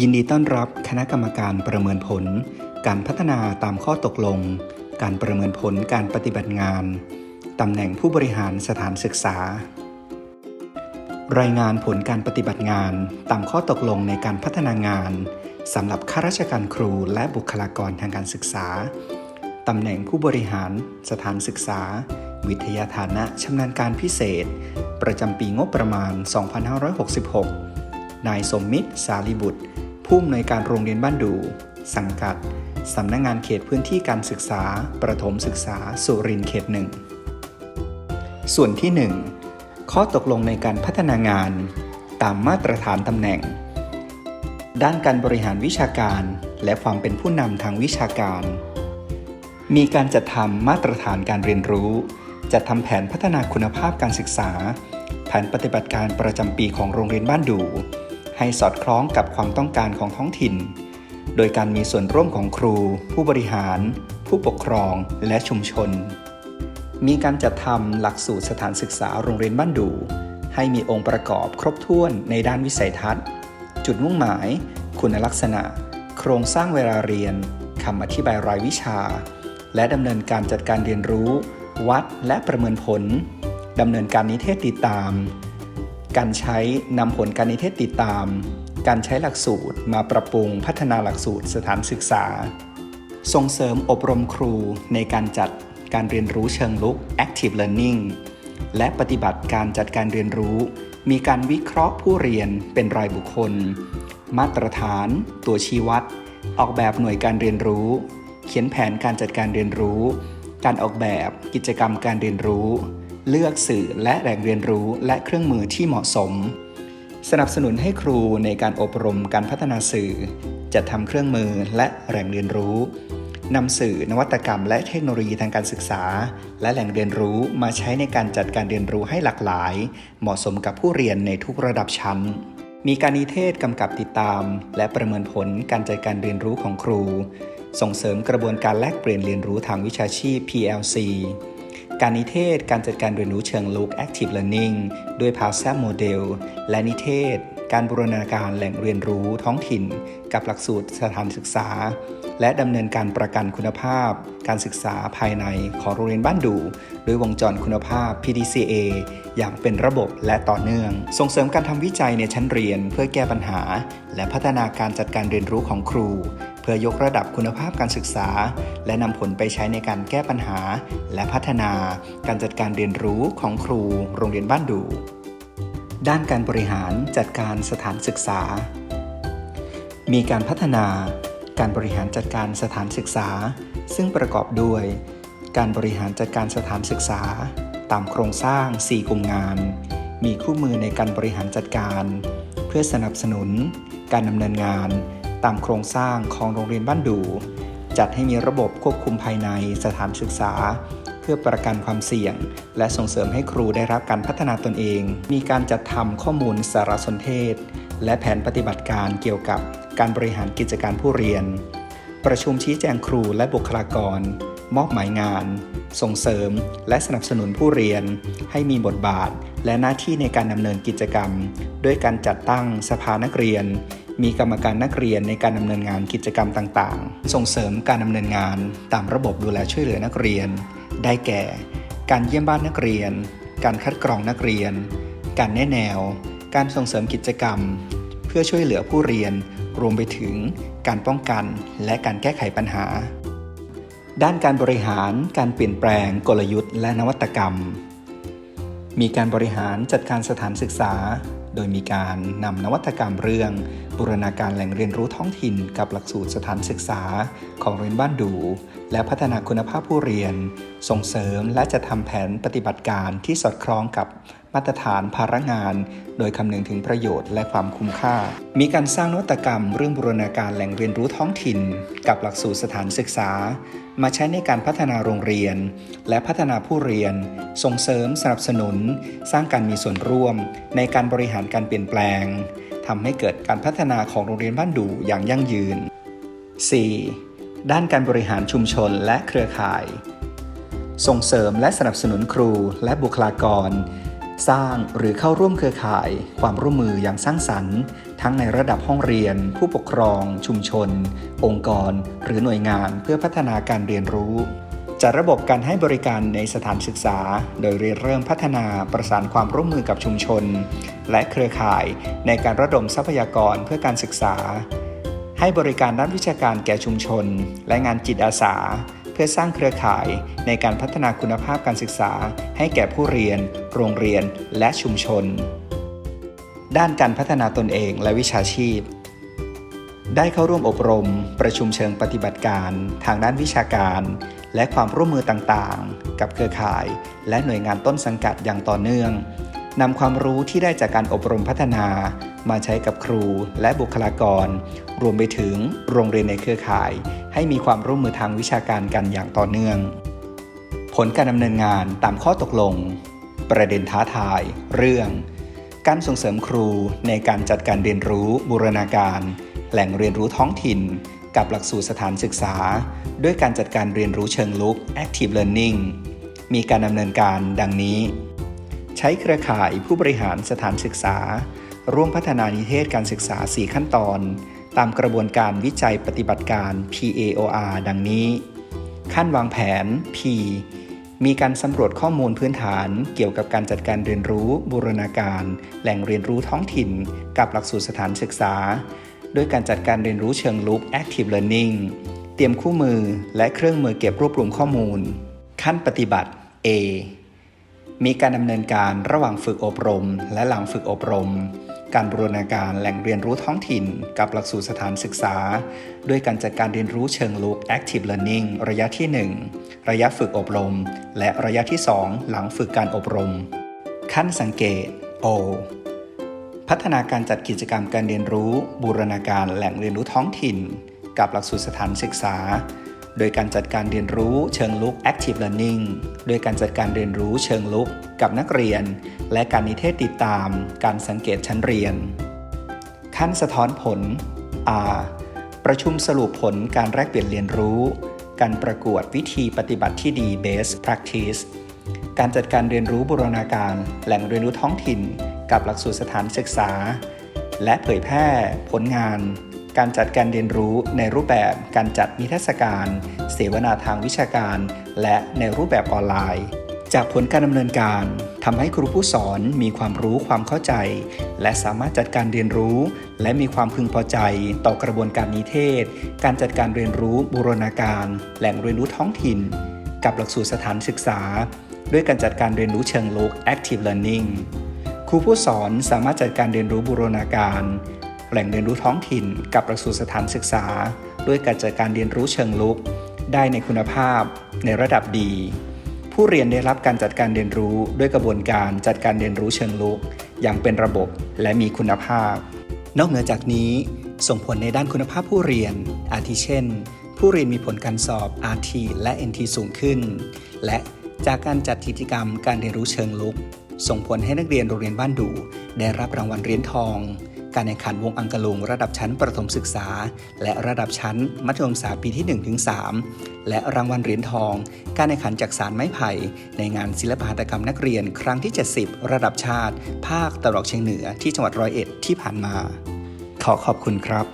ยินดีต้อนรับคณะกรรมการประเมินผล การพัฒนาตามข้อตกลง การประเมินผลการปฏิบัติงาน ตำแหน่งผู้บริหารสถานศึกษา รายงานผลการปฏิบัติงานตามข้อตกลงในการพัฒนางานสำหรับข้าราชการครูและบุคลากรทางการศึกษา ตำแหน่งผู้บริหารสถานศึกษา วิทยาฐานะชำนาญการพิเศษ ประจำปีงบประมาณ 2566 นายสมมิตร สาลีบุตร ผู้อำนวยการโรงเรียนบ้านดู สังกัด สำนักงงานเขตพื้นที่การศึกษา ประถมศึกษา สุรินทร์เขตหนึ่ง ส่วนที่ 1 ข้อตกลงในการพัฒนางาน ตามมาตรฐานตำแหน่ง ด้านการบริหารวิชาการ และความเป็นผู้นำทางวิชาการ มีการจัดทำมาตรฐานการเรียนรู้ จัดทำแผนพัฒนาคุณภาพการศึกษา แผนปฏิบัติการประจำปีของโรงเรียนบ้านดู ให้สอดคล้องกับความต้องการของท้องถิ่น โดยการมีส่วนร่วมของครู ผู้บริหาร ผู้ปกครองและชุมชน มีการจัดทำหลักสูตรสถานศึกษาโรงเรียนบ้านดูให้มีองค์ประกอบครบถ้วนในด้านวิสัยทัศน์ จุดมุ่งหมาย คุณลักษณะ โครงสร้างเวลาเรียนคำอธิบายรายวิชา และดำเนินการจัดการเรียนรู้ วัดและประเมินผลดำเนินการนิเทศติดตาม การใช้นำผลการนิเทศติดตาม การใช้หลักสูตรมาปรับปรุงพัฒนาหลักสูตรสถานศึกษา ส่งเสริมอบรมครูในการจัดการเรียนรู้เชิงลุก active learning และปฏิบัติการจัดการเรียนรู้ มีการวิเคราะห์ผู้เรียนเป็นรายบุคคล มาตรฐาน ตัวชี้วัด ออกแบบหน่วยการเรียนรู้ เขียนแผนการจัดการเรียนรู้ การออกแบบกิจกรรมการเรียนรู้ เลือกสื่อและแหล่งเรียนรู้และเครื่องมือที่เหมาะสม สนับสนุนให้ครูในการอบรมการพัฒนาสื่อ จัดทำเครื่องมือและแหล่งเรียนรู้นำสื่อนวัตกรรม และเทคโนโลยีทางการศึกษา และแหล่งเรียนรู้มาใช้ในการจัดการเรียนรู้ให้หลากหลาย เหมาะสมกับผู้เรียนในทุกระดับชั้น มีการนิเทศกำกับติดตาม และประเมินผลการจัดการเรียนรู้ของครู ส่งเสริมกระบวนการแลกเปลี่ยนเรียนรู้ทางวิชาชีพ PLC การนิเทศการจัดการเรียนรู้เชิงลุก Active Learning ด้วย p a s a p Model และนิเทศ การบูรณาการแหล่งเรียนรู้ท้องถิ่น กับหลักสูตรสถานศึกษา และดำเนินการประกันคุณภาพ การศึกษาภายในของโรงเรียนบ้านดูด้วยวงจรคุณภาพ PDCA อย่างเป็นระบบและต่อเนื่อง ส่งเสริมการทำวิจัยในชั้นเรียนเพื่อแก้ปัญหา และพัฒนาการจัดการเรียนรู้ของครู เพื่อยกระดับคุณภาพการศึกษา และนำผลไปใช้ในการแก้ปัญหา และพัฒนาการจัดการเรียนรู้ของครูโรงเรียนบ้านดู ด้านการบริหารจัดการสถานศึกษา มีการพัฒนาการบริหารจัดการสถานศึกษา ซึ่งประกอบด้วย การบริหารจัดการสถานศึกษา ตามโครงสร้าง 4 กลุ่มงาน มีคู่มือในการบริหารจัดการ เพื่อสนับสนุน การดำเนินงาน ตามโครงสร้างของโรงเรียนบ้านดูจัดให้มีระบบควบคุมภายในสถานศึกษา เพื่อประกันความเสี่ยง และส่งเสริมให้ครูได้รับการพัฒนาตนเอง มีการจัดทำข้อมูลสารสนเทศ และแผนปฏิบัติการเกี่ยวกับการบริหารกิจการผู้เรียน ประชุมชี้แจงครูและบุคลากร มอบหมายงาน ส่งเสริม และสนับสนุนผู้เรียน ให้มีบทบาท และหน้าที่ในการดำเนินกิจกรรม ด้วยการจัดตั้งสภานักเรียน มีกรรมการนักเรียนในการดำเนินงานกิจกรรมต่างๆ ส่งเสริมการดำเนินงานตามระบบดูแลช่วยเหลือนักเรียน ได้แก่ การเยี่ยมบ้านนักเรียน การคัดกรองนักเรียน การแนะแนว การส่งเสริมกิจกรรม เพื่อช่วยเหลือผู้เรียน รวมไปถึงการป้องกันและการแก้ไขปัญหา ด้านการบริหาร การเปลี่ยนแปลง กลยุทธ์ และนวัตกรรม มีการบริหารจัดการสถานศึกษา โดยมีการนำนวัตกรรมเรื่อง บูรณาการแหล่งเรียนรู้ท้องถิ่นกับหลักสูตรสถานศึกษาของโรงเรียนบ้านดู และพัฒนาคุณภาพผู้เรียน ส่งเสริมและจะทำแผนปฏิบัติการที่สอดคล้องกับมาตรฐานภาระงาน โดยคำนึงถึงประโยชน์และความคุ้มค่า มีการสร้างนวัตกรรม เรื่องบูรณาการแหล่งเรียนรู้ท้องถิ่น กับหลักสูตรสถานศึกษา มาใช้ในการพัฒนาโรงเรียน และพัฒนาผู้เรียน ส่งเสริมสนับสนุน สร้างการมีส่วนร่วม ในการบริหารการเปลี่ยนแปลง ทำให้เกิดการพัฒนาของโรงเรียนบ้านดูอย่างยั่งยืน 4. ด้านการบริหารชุมชนและเครือข่าย ส่งเสริมและสนับสนุนครูและบุคลากร สร้างหรือเข้าร่วมเครือข่าย ความร่วมมืออย่างสร้างสรรค์ททั้งในระดับห้องเรียน ผู้ปกครอง ชุมชน องค์กร หรือหน่วยงานเพื่อพัฒนาการเรียนรู้ จัดระบบการให้บริการในสถานศึกษา โดยเริ่มพัฒนาประสานความร่วมมือกับชุมชน และเครือข่ายในการระดมทรัพยากรเพื่อการศึกษา ให้บริการด้านวิชาการแก่ชุมชน และงานจิตอาสา เพื่อสร้างเครือข่ายในการพัฒนาคุณภาพการศึกษา ให้แก่ผู้เรียน โรงเรียน และชุมชน ด้านการพัฒนาตนเองและวิชาชีพได้เข้าร่วมอบรม ประชุมเชิงปฏิบัติการ ทางด้านวิชาการ และความร่วมมือต่างๆ กับเครือข่าย และหน่วยงานต้นสังกัดอย่างต่อเนื่องนำความรู้ที่ได้จากการอบรมพัฒนา มาใช้กับครูและบุคลากร รวมไปถึงโรงเรียนในเครือข่าย ให้มีความร่วมมือทางวิชาการกันอย่างต่อเนื่อง ผลการดำเนินงานตามข้อตกลง ประเด็นท้าทาย เรื่อง การส่งเสริมครูในการจัดการเรียนรู้บูรณาการ แหล่งเรียนรู้ท้องถิ่น กับหลักสูตรสถานศึกษา ด้วยการจัดการเรียนรู้เชิงลุก Active Learning มีการดำเนินการดังนี้ ใช้เครือข่ายผู้บริหารสถานศึกษา ร่วมพัฒนานิเทศการศึกษา 4 ขั้นตอน ตามกระบวนการวิจัยปฏิบัติการ PAOR ดังนี้ ขั้นวางแผน P มีการสำรวจข้อมูลพื้นฐานเกี่ยวกับการจัดการเรียนรู้ บูรณาการ แหล่งเรียนรู้ท้องถิ่น กับหลักสูตรสถานศึกษา ด้วยการจัดการเรียนรู้เชิงลุก Active Learning เตรียมคู่มือและเครื่องมือเก็บรวบรวมข้อมูล ขั้นปฏิบัติ A มีการดำเนินการระหว่างฝึกอบรม และหลังฝึกอบรม การบูรณาการแหล่งเรียนรู้ท้องถิ่น กับหลักสูตรสถานศึกษา ด้วยการจัดการเรียนรู้เชิงลุก Active Learning ระยะที่ 1 ระยะฝึกอบรม และระยะที่ 2 หลังฝึกการอบรม ขั้นสังเกต O พัฒนาการจัดกิจกรรมการเรียนรู้ บูรณาการแหล่งเรียนรู้ท้องถิ่น กับหลักสูตรสถานศึกษา โดยการจัดการเรียนรู้เชิงลุก Active Learning โดยการจัดการเรียนรู้เชิงลุก กับนักเรียน และการนิเทศติดตาม การสังเกตชั้นเรียน ขั้นสะท้อนผล R ประชุมสรุปผลการแลกเปลี่ยนเรียนรู้ การประกวดวิธีปฏิบัติที่ดี Best Practice การจัดการเรียนรู้บูรณาการแหล่งเรียนรู้ท้องถิ่น กับหลักสูตรสถานศึกษา และเผยแพร่ผลงาน การจัดการเรียนรู้ในรูปแบบการจัดนิทรรศการ เสวนาทางวิชาการ และในรูปแบบออนไลน์ จากผลการดำเนินการทำให้ครูผู้สอนมีความรู้ความเข้าใจ และสามารถจัดการเรียนรู้ และมีความพึงพอใจต่อกระบวนการนิเทศ การจัดการเรียนรู้บูรณาการ แหล่งเรียนรู้ท้องถิ่น กับหลักสูตรสถานศึกษา ด้วยการจัดการเรียนรู้เชิงลุก Active Learning รูผู้สอนสามารถจัดการเรียนรู้บูรณาการ แหล่งเรียนรู้ท้องถิ่นกับหลักสูตรสถานศึกษา ด้วยการจัดการเรียนรู้เชิงลุก ได้ในคุณภาพ ในระดับดี ผู้เรียนได้รับการจัดการเรียนรู้ด้วยกระบวนการจัดการเรียนรู้เชิงลุก อย่างเป็นระบบและมีคุณภาพ นอกเหนือจากนี้ ส่งผลในด้านคุณภาพผู้เรียน อาทิเช่น ผู้เรียนมีผลการสอบ RT และ NT สูงขึ้น และจากการจัดกิจกรรมการเรียนรู้เชิงลุก ส่งผลให้นักเรียนโรงเรียนบ้านดูได้รับรางวัลเหรียญทอง การแข่งขันวงอังกะลุงระดับชั้นประถมศึกษา และระดับชั้นมัธยมศึกษาปีที่ 1-3 และรางวัลเหรียญทอง การแข่งขันจากสารไม้ไผ่ ในงานศิลปหัตถกรรมนักเรียน ครั้งที่ 70 ระดับชาติ ภาคตะวันออกเฉียงเหนือที่จังหวัดร้อยเอ็ดที่ผ่านมา ขอขอบคุณครับ